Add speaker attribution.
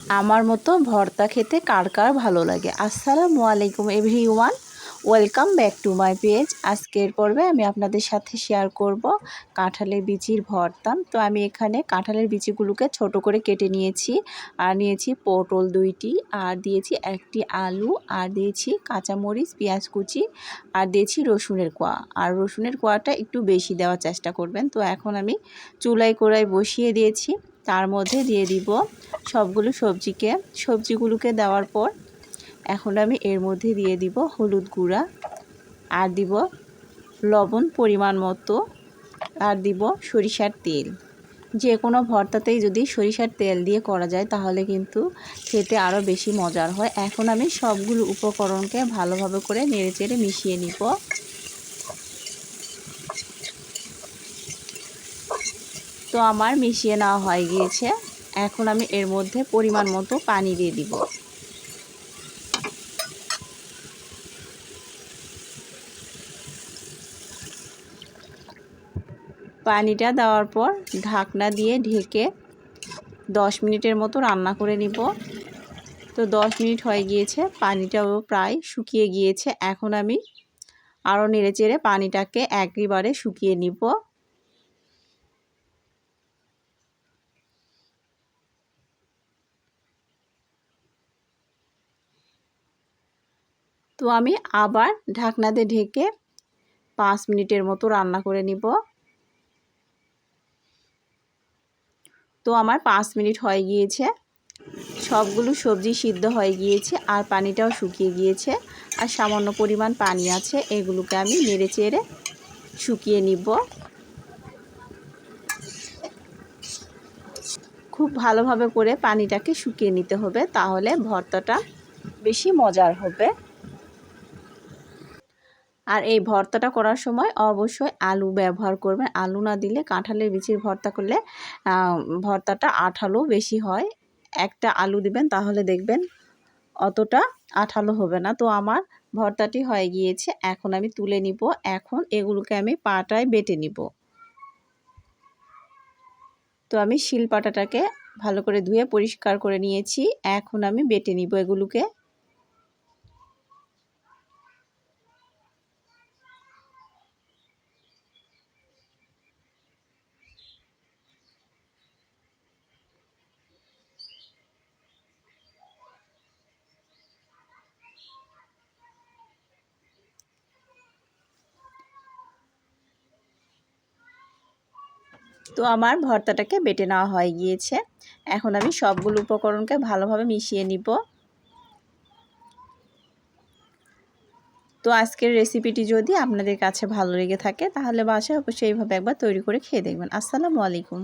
Speaker 1: আমার মতো ভর্তা খেতে কার কার ভালো লাগে? আসসালামু আলাইকুম everyone welcome back to my page. আজকের পর্বে আমি আপনাদের সাথে শেয়ার করব কাঁঠালের বিচির ভর্তা। তো আমি এখানে কাঁঠালের বিচিগুলোকে ছোট করে কেটে নিয়েছি। আর নিয়েছি পটল দুইটি, আর দিয়েছি একটি আলু, আর দিয়েছি কাঁচামরিচ, পেঁয়াজ কুচি, আর দিয়েছি রসুনের কোয়া। আর রসুনের কোয়াটা একটু বেশি দেওয়ার চেষ্টা করবেন। তো এখন আমি চুলাই কড়াই বসিয়ে দিয়েছি। তার মধ্যে দিয়ে দিব সবগুলো সবজিকে। সবজিগুলোকে দেওয়ার পর এখন আমি এর মধ্যে দিয়ে দিব হলুদ গুঁড়া আর দিব লবণ পরিমাণ মতো আর দিব সরিষার তেল। যে কোনো ভর্তাতেই যদি সরিষার তেল দিয়ে করা যায় তাহলে কিন্তু খেতে আরও বেশি মজার হয়। এখন আমি সবগুলো উপকরণকে ভালোভাবে করে নেড়েচেড়ে মিশিয়ে নিব। তো আমার মিশিয়ে নেওয়া হয়ে গিয়েছে। এখন আমি এর মধ্যে পরিমাণ মতো পানি দিয়ে দিব। পানিটা দেওয়ার পর ঢাকনা দিয়ে ঢেকে দশ মিনিটের মতো রান্না করে নিব। তো দশ মিনিট হয়ে গিয়েছে, পানিটাও প্রায় শুকিয়ে গিয়েছে। এখন আমি আরও নেড়ে চেড়ে পানিটাকে একবারে শুকিয়ে নিব। তো আমি আবার ঢাকনাতে ঢেকে পাঁচ মিনিটের মতো রান্না করে নিব। তো আমার পাঁচ মিনিট হয়ে গিয়েছে। সবগুলো সবজি সিদ্ধ হয়ে গিয়েছে আর পানিটাও শুকিয়ে গিয়েছে আর সামান্য পরিমাণ পানি আছে, এগুলোকে আমি নেড়ে চেড়ে শুকিয়ে নিব। খুব ভালোভাবে করে পানিটাকে শুকিয়ে নিতে হবে, তাহলে ভর্তাটা বেশি মজার হবে। আর এই ভর্তাটা করার সময় অবশ্যই আলু ব্যবহার করবেন। আলু না দিলে কাঁঠালের বিচির ভর্তা করলে ভর্তাটা আঠালো বেশি হয়। একটা আলু দিবেন তাহলে দেখবেন অতটা আঠালো হবে না। তো আমার ভর্তাটি হয়ে গিয়েছে, এখন আমি তুলে নিব। এখন এগুলোকে আমি পাটায় বেটে নিব। তো আমি শিল পাটাটাকে ভালো করে ধুয়ে পরিষ্কার করে নিয়েছি। এখন আমি বেটে নিব এগুলোকে। তো আমার ভর্তাটাকে বেটে নেওয়া হয়ে গিয়েছে। এখন আমি সবগুলো উপকরণকে ভালোভাবে মিশিয়ে নিব। তো আজকের রেসিপিটি যদি আপনাদের কাছে ভালো লেগে থাকে, তাহলে বাসায় অবশ্যই এইভাবে একবার তৈরি করে খেয়ে দেখবেন। আসসালামু আলাইকুম।